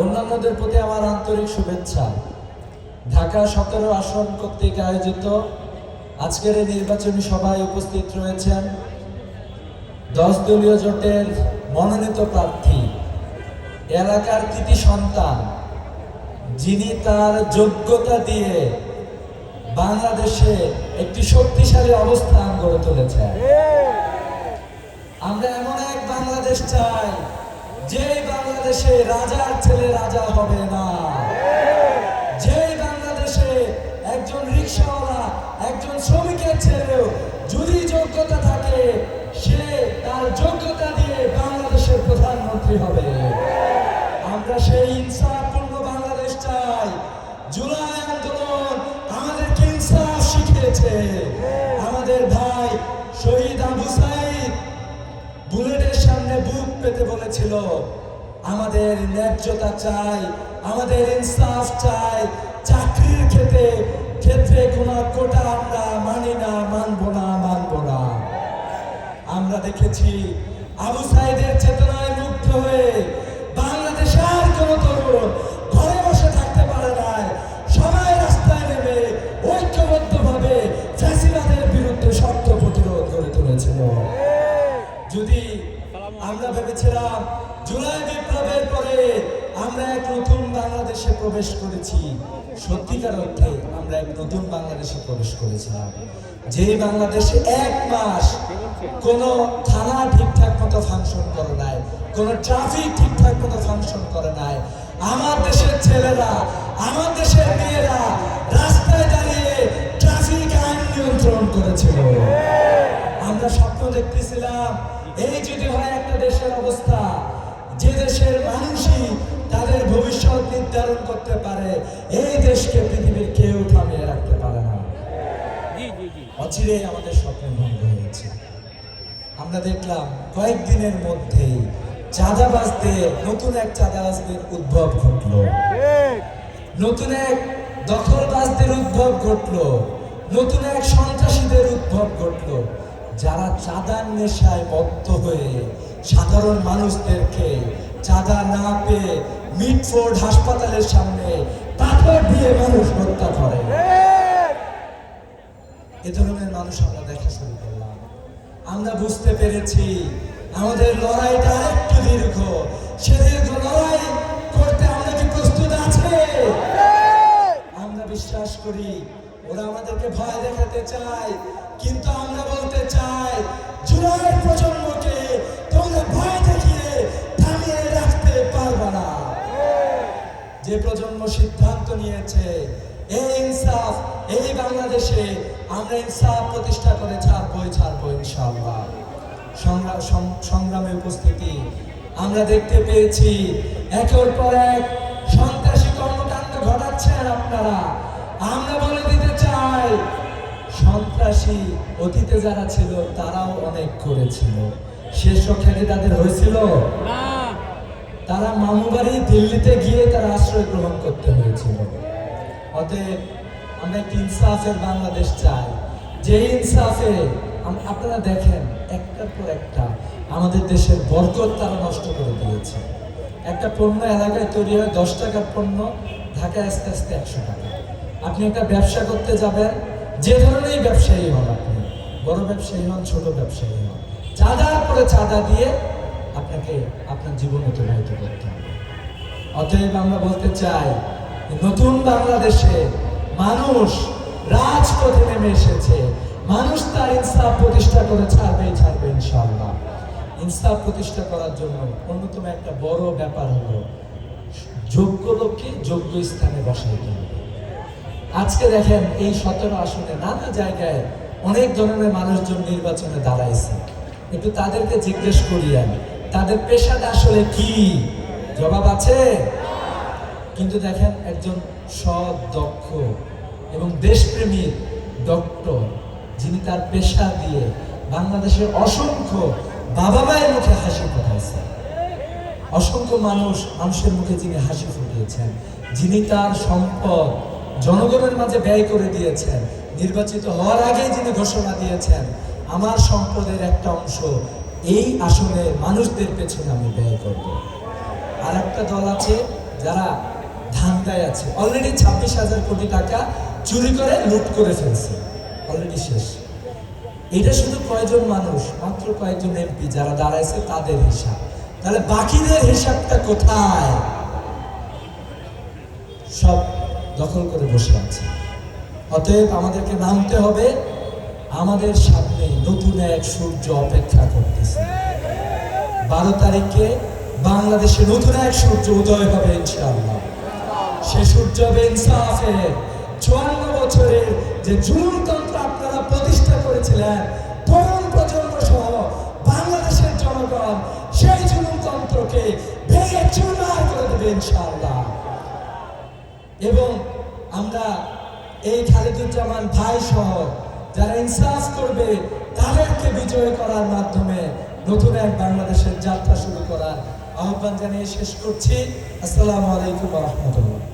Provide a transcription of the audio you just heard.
অন্যান্যদের প্রতি আমার আন্তরিক শুভেচ্ছা। ঢাকা সতেরো আসন কর্তৃক আয়োজিত আজকের এই নির্বাচনী সভায় উপস্থিত রয়েছেন দশ দলীয় জোটের মনোনীত প্রার্থী, এলাকার কৃতি সন্তান, যিনি তার যোগ্যতা দিয়ে বাংলাদেশে একটি শক্তিশালী অবস্থান গড়ে তুলেছেন। আমরা এমন এক বাংলাদেশ চাই যে বাংলাদেশে রাজার ছেলে রাজা হবে না। যে বাংলাদেশে একজন রিক্সাওয়ালা, একজন শ্রমিকের ছেলেও যদি যোগ্যতা থাকে, সে তার যোগ্যতা দিয়ে বাংলাদেশের প্রধানমন্ত্রী হবে। আমরা সেই ইনসাফপূর্ণ বাংলাদেশ চাই। জুলাই আন্দোলন আমাদেরকে ইনসাফ শিখিয়েছে। পেতে বলেছিল, আমাদের ন্যায্যতা চাই, আমাদের ইনসাফ চাই, চাকরির ক্ষেত্রে ক্ষেত্রে কোনো কোটা আমরা মানি না, মানবো না মানবো না। আমরা দেখেছি আবু সাইদের চেতনায় মুগ্ধ হয়ে বাংলাদেশে আর কোন তরুণ ঘরে বসে থাকতে পারে নাই। সবাই রাস্তায় নেমে ঐক্যবদ্ধভাবে ফ্যাসিবাদের বিরুদ্ধে শক্ত প্রতিরোধ গড়ে তুলেছিল। যদি আমরা ভেবেছিলাম জুলাই বিপ্লবের পরে আমরা এক নতুন বাংলাদেশে প্রবেশ করেছি। সত্যিকার অর্থে আমরা এক নতুন বাংলাদেশে প্রবেশ করেছিলাম। যে বাংলাদেশে এক মাস কোন থানা ঠিকঠাক মতো ফাংশন করে নাই, কোন ট্রাফিক ঠিকঠাক মতো ফাংশন করে নাই। আমার দেশের ছেলেরা, আমার দেশের মেয়েরা রাস্তায় দাঁড়িয়ে ট্রাফিক আইন নিয়ন্ত্রণ করেছিল। আমরা স্বপ্ন দেখতেছিলাম এই যদি হয় একটা দেশের অবস্থা যে দেশের মানুষই তাদের ভবিষ্যৎ নির্ধারণ করতে পারে এই দেশকে পৃথিবীর কেউ থামিয়ে রাখতে পারে না। অচিরেই আমাদের স্বপ্ন ভঙ্গ হয়েছে। আমরা দেখলাম কয়েকদিনের মধ্যেই চাঁদাবাজদের নতুন এক চাঁদাবাজদের উদ্ভব ঘটলো। নতুন এক দখলবাজদের উদ্ভব ঘটলো। নতুন এক সন্ত্রাসীদের উদ্ভব ঘটলো। যারা চাঁদার নেশায় বদ্ধ হয়ে সাধারণ মানুষদেরকে চাঁদা না পেয়ে মিটফোর্ড হাসপাতালের সামনে পাথর দিয়ে মানুষ হত্যা করে। এ ধরনের মানুষ আমরা দেখা শুরু করলাম। আমরা বুঝতে পেরেছি আমাদের লড়াইটা আরেকটু দীর্ঘ। সে দীর্ঘ লড়াই করতে আমরা কি প্রস্তুত আছে? আমরা বিশ্বাস করি, ওরা আমাদেরকে ভয় দেখাতে চায়। কিন্তু আমরা বলতে চাই, জুলাইয়ের প্রজন্মকে তোমরা ভয় দেখিয়ে থামিয়ে রাখতে পারবা না। যে প্রজন্ম সিদ্ধান্ত নিয়েছে এই ইনসাফ এই বাংলাদেশে আমরা ইনসাফ প্রতিষ্ঠা করে ছাড়বো ইনশাআল্লাহ। সংগ্রাম সংগ্রামে উপস্থিতি আমরা দেখতে পেয়েছি। একের পর এক সন্ত্রাসী কর্মকাণ্ড ঘটাচ্ছেন আপনারা। আমরা বলে দিতে চাই সন্ত্রাসী অতীতে যারা ছিল তারাও অনেক করেছিল। শেষ কি তাদের হয়েছিল? তারা মামুবাড়ি দিল্লিতে গিয়ে তারা আশ্রয় গ্রহণ করতে হয়েছিল। অতএব আমরা একটি ইনসাফের বাংলাদেশ চাই। যে ইনসাফে আপনারা দেখেন একটার পর একটা আমাদের দেশের বরকত তারা নষ্ট করে দিয়েছে। একটা পণ্য এলাকায় তৈরি হয় দশ টাকার পণ্য ঢাকায় আস্তে আস্তে একশো টাকা। আপনি একটা ব্যবসা করতে যাবেন যে ধরনের ব্যবসায়ী হন আপনি, বড় ব্যবসায়ী হন, ছোট ব্যবসায়ী হন চাঁদার পরে চাঁদা দিয়ে আপনাকে আপনার জীবন অতিবাহিত করতে হবে। অতএব আমরা বলতে চাই, নতুন বাংলাদেশে মানুষ রাজপথে নেমে এসেছে। মানুষ তার ইনসাফ প্রতিষ্ঠা করে ছাড়বে ছাড়বে ইনশাআল্লাহ। ইনসাফ প্রতিষ্ঠা করার জন্য অন্যতম একটা বড় ব্যাপার হলো, যোগ্য লোককে যোগ্য স্থানে বসাইতে হবে। আজকে দেখেন এই সতেরো আসনে নানা জায়গায় অনেক ধরনের মানুষজন নির্বাচনে দাঁড়াইছে। একটু তাদেরকে জিজ্ঞেস করি আমি, তাদের পেশাটা আসলে কি? জবাব আছে? কিন্তু দেখেন একজন সৎ দক্ষ এবং দেশপ্রেমিক ডক্টর, যিনি তার পেশা দিয়ে বাংলাদেশের অসংখ্য বাবা মায়ের মুখে হাসি ফোটাইছে। অসংখ্য মানুষ মানুষের মুখে যিনি হাসি ফুটিয়েছেন, যিনি তার সম্পদ জনগণের মাঝে ব্যয় করে দিয়েছেন। নির্বাচিত হওয়ার আগেই যিনি ঘোষণা দিয়েছেন, আমার সম্পদের একটা অংশ, এই আসনে মানুষদের পেছনে আমি ব্যয় করব। আর একটা দল আছে যারা ধান্দায় আছে। অলরেডি ছাব্বিশ হাজার কোটি টাকা চুরি করে, লুট করে ফেলছে। অলরেডি শেষ। এটা শুধু কয়জন মানুষ, মাত্র কয়েকজন এমপি যারা দাঁড়াইছে, তাদের হিসাব। তাহলে বাকিদের হিসাবটা কোথায়? সব দখল করে বসে আছে। অতএব আমাদেরকে নামতে হবে। আমাদের সামনে নতুন এক সূর্য অপেক্ষা করতেছে। বারো তারিখে বাংলাদেশে নতুন এক সূর্য উদয় হবে ইনশাআল্লাহ। সে সূর্য হবে ইনসাফের চুয়ান্ন বছরের যে জুলুমতন্ত্র আপনারা প্রতিষ্ঠা করেছিলেন, তরুণ প্রজন্ম সহ বাংলাদেশের জনগণ সেই জুলুমতন্ত্রকে ভেঙে চুরমার করে দেবে ইনশাআল্লাহ। এবং আমরা এই খালিদুজ্জামান ভাই সহ যারা ইনসাফ করবে, তাদেরকে বিজয় করার মাধ্যমে নতুন এক বাংলাদেশের যাত্রা শুরু করার আহ্বান জানিয়ে শেষ করছি। আসসালামু আলাইকুম রহমতুল্লাহ।